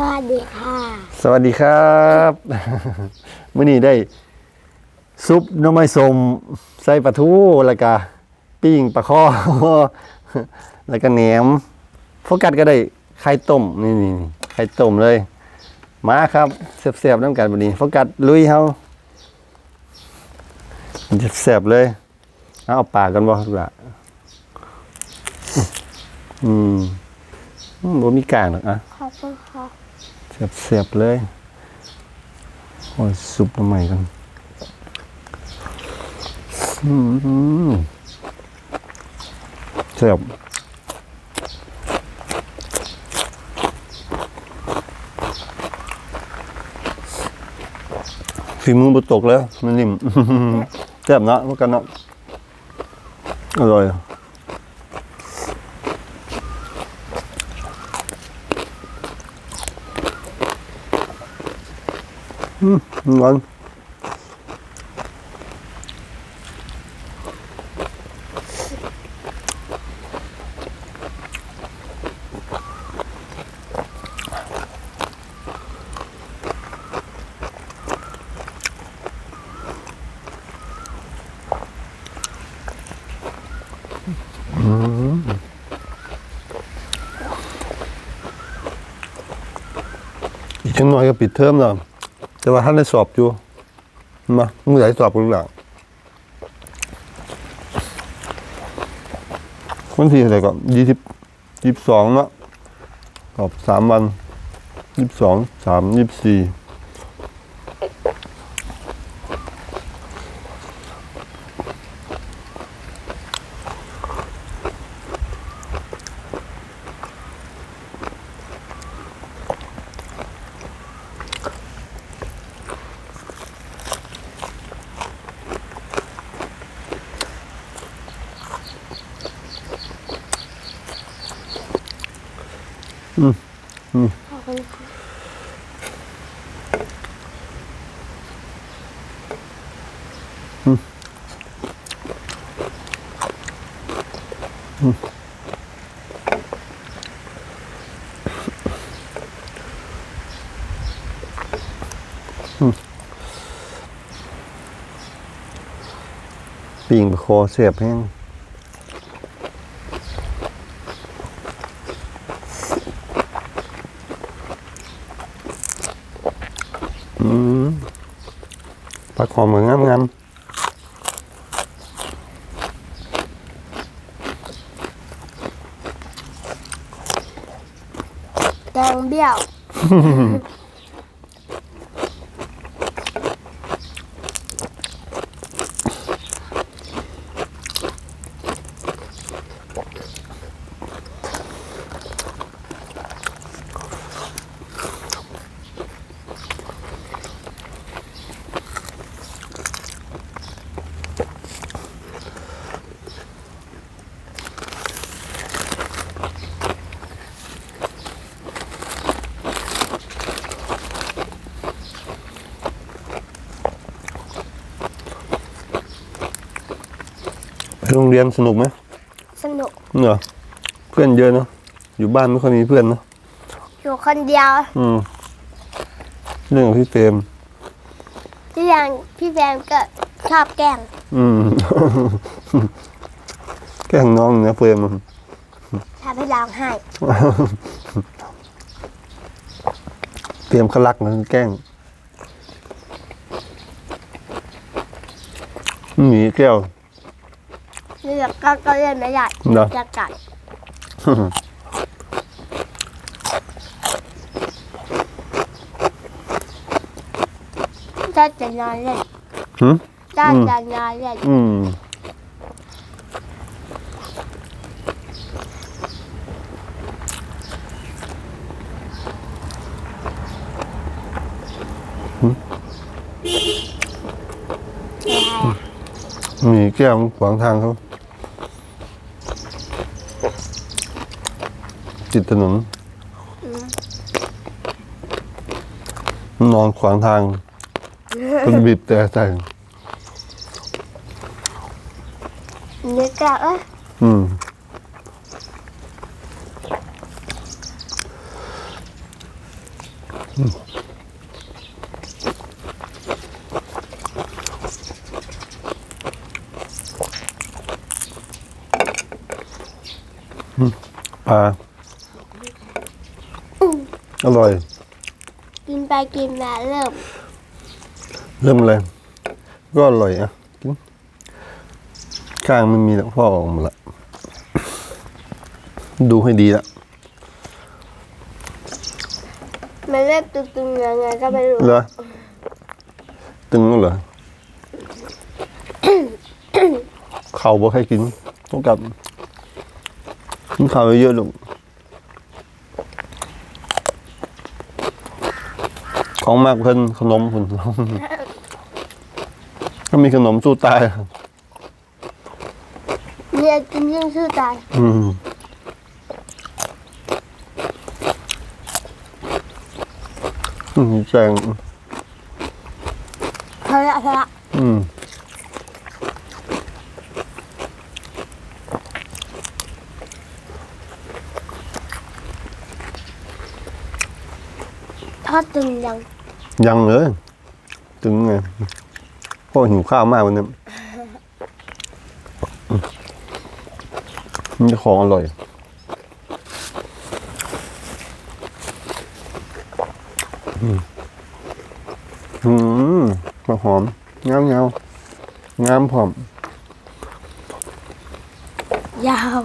วัสดีค่ะ สวัสดีครับมื้อนี้ได้ ซุปหน้ำไม้สมใส่ปลาทูแล้วก็ปิ้งปลาข้อ แล้วก็แหนมโฟกัสก็ได้ไข่ต้มนี่นี่นี่ไข่ต้มเลย มาครับเสียบๆน้ำกันวันนี้โฟกัสลุยเฮาเสียบๆเลยเอาเอาปากกันบ่ลูกละอืมอืมบ่มีกลางหรอกอะขอบคุณค่ะ เสียบเสียบเลยโอ้ยซุปทำไมกันเสียบฝีมือบุตกแล้วมันนิ่มเสียบนะพวกกันเนาะอร่อย งอนอีกจังน่อยก็ปิดเทอมแล้ว แต่ว่าท่านได้สอบอยู่มาเมื่อไหร่สอบกันหลังวันที่อะไรก่อนยี่สิบยี่สิบสองเนาะสอบสามวันยี่สิบสองสามยี่สิบสี่ คุณค่ะปิ่งโคเสียบแห้งอืม ปลาคอมเหมือนงามงามแดงเบี้ยว โรงเรียนสนุกไหมสนุกเหรอเพื่อนเยอะเนาะอยู่บ้านไม่ค่อยมีเพื่อนเนาะอยู่คนเดียว อืมเรื่องของพี่เฟรมที่ยังพี่แฟนก็ชอบแกล้งอืม แกล้งน้องนะเฟรมทำให้ร้องไห้เตรียมเขารักนะแกล้งหมีแก้ว นี่ก็ก็เล่นไม่ได้เหรอ จะกัดจะจะนอนเล่นหืมจะอืมจะนอนเล่นอืมหมีแก้วมันขวางทางเขา ติดถนนนอนขวางทางคนบีบแต่ใส่นี่ก็เอ้ยอืมปลา อร่อย กินไปกินมาเริ่ม เริ่มเลย ก็อร่อยอะกินข้างไม่มีแล้วพ่อออกมาละ ดูให้ดีละมันเริ่มตึงๆยังไงก็ไม่รู้เหรอตึงแล้วเหรอเข่าบ่ให้กินต้องกลับกินข้าวเยอะๆลูก ของมากเพิ่นขนมพุ่นก็มีขนมสู้ตายเนี่ยกินยิ่งชื่อตายอืมอืมแจงพอละพอละอืมทอดตึงยัง ยังเลยถึงไงพ่อหิวข้าวมากวันนี้นี่ของอร่อย อืมหอมงามงางามผอม ยาว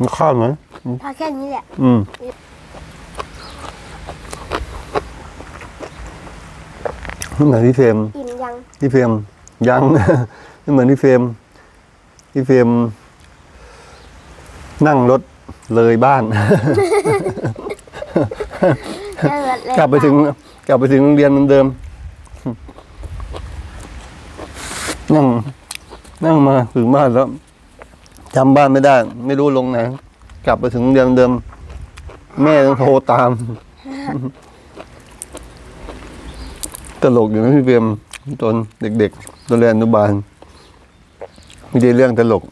หึมีข้าวไหมพอแค่นี้แหละ อืมไม่เหมือนที่เฟรมอิ่มยังที่เฟรมยังไม่เหมือนที่เฟรมที่เฟรมนั่งรถเลยบ้านเจอเลยกลับไปถึง กลับไปถึงโรงเรียนเหมือนเดิม นั่ง นั่งมาถึงบ้านแล้ว จำบ้านไม่ได้ ไม่รู้ลงไหนกลับไปถึงโรงเรียนเหมือนเดิม แม่ต้องโทรตาม ตลกอยู่นะพี่เบียมตอนเด็กๆตอนเรียนอนุบาลไม่ได้เรื่องตลก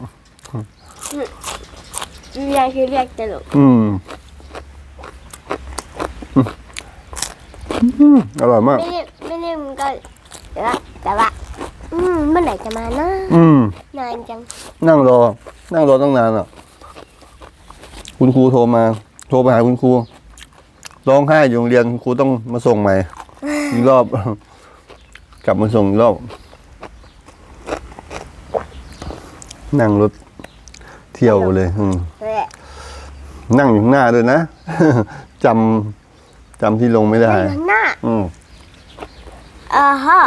เรียกคือเรียกตลก อืมอืมอร่อยมาก ไม่ได้ไม่ได้มันก็แต่ว่าแต่ว่า อืมเมื่อไหร่จะมานะอืม นานจังนั่งรอ นั่งรอตั้งนานอะ คุณครูโทรมา โทรไปหาคุณครู ร้องไห้อยู่โรงเรียนคุณครูต้องมาส่งใหม่ อีกรอบ กลับมาส่งอีกรอบ นั่งรถเที่ยวเลย อืมเลยนั่งอยู่ข้างหน้าด้วยนะ จำจำที่ลงไม่ได้ข้างหน้า อืม อ่าฮะ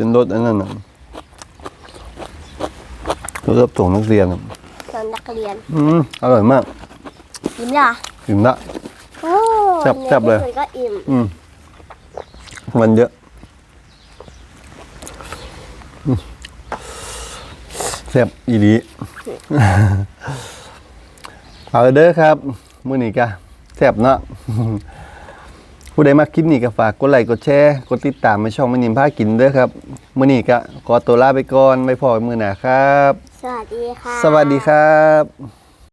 เป็นรถอันนั้นน่ะรถรับส่งนักเรียนอะตอนนักเรียนอืมอร่อยมากอิ่มเหรอถึงละ โอ้แซ่บแซ่บเลยนี่ก็อิ่มอืมมันเยอะอืมแซ่บอีดี เอาเด้อครับ มื้อนี้กะแซ่บเนาะ ผู้ใดมาคลิปนี้ก็ฝากกดไลค์กดแชร์กดติดตามในช่องแม่นิมพากินเด้อครับมื้อนี้ก็ขอตัวลาไปก่อนไว้พอกันมื้อหน้าครับ สวัสดีค่ะ สวัสดีครับ